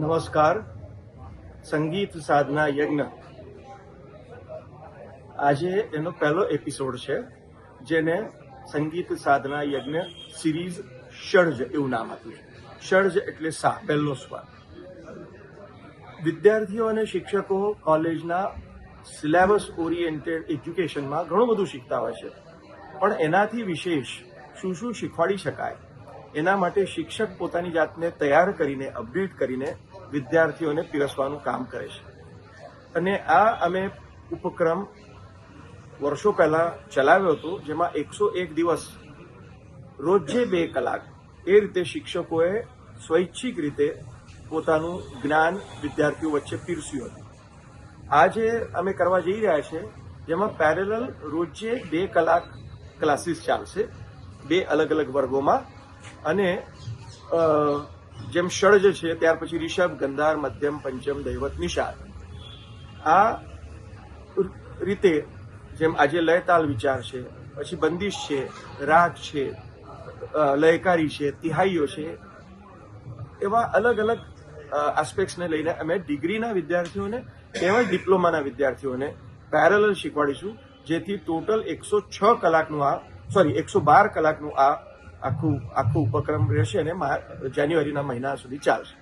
નમસ્કાર. સંગીત સાધના યજ્ઞ. આજે એનો પહેલો એપિસોડ છે, જેને સંગીત સાધના યજ્ઞ સિરીઝ ષડજ એવું નામ આપ્યું છે. ષડજ એટલે સા, પહેલો સ્વર. વિદ્યાર્થીઓ અને શિક્ષકો કોલેજના સિલેબસ ઓરિએન્ટેડ એજ્યુકેશનમાં ઘણું બધું શીખતા હોય છે. પણ એનાથી વિશેષ શું શું શીખવાડી શકાય? એના માટે શિક્ષક પોતાની જાતને તૈયાર કરીને, અપડેટ કરીને વિદ્યાર્થીઓને પીરસવાનું કામ કરે છે. અને આ અમે ઉપક્રમ વર્ષો પહેલા ચલાવ્યો હતો, જેમાં એકસો એક દિવસ રોજે બે કલાક એ રીતે શિક્ષકોએ સ્વૈચ્છિક રીતે પોતાનું જ્ઞાન વિદ્યાર્થીઓ વચ્ચે પીરસ્યું હતું. આજે અમે કરવા જઈ રહ્યા છે, જેમાં પેરેલલ રોજે બે કલાક ક્લાસીસ ચાલશે, બે અલગ અલગ વર્ગોમાં. અને જેમ ષડજ છે, ત્યાર પછી રિષભ ગંધાર, મધ્યમ, પંચમ, દૈવત નિષાદ આ રીતે જેમ આજે લયતાલ વિચાર છે, પછી બંદિશ છે રાગ છે લયકારી છે, તિહાઈઓ છે, એવા અલગ અલગ આસ્પેક્ટ્સને લઈને અમે ડિગ્રીના વિદ્યાર્થીઓને તેમજ ડિપ્લોમાના વિદ્યાર્થીઓને પેરેલલ શીખવાડીશું, જેથી ટોટલ એકસો છ કલાકનું આ સોરી એકસો બાર કલાકનું આ આખું આખું ઉપક્રમ રહેશે અને જાન્યુઆરીના મહિના સુધી ચાલશે.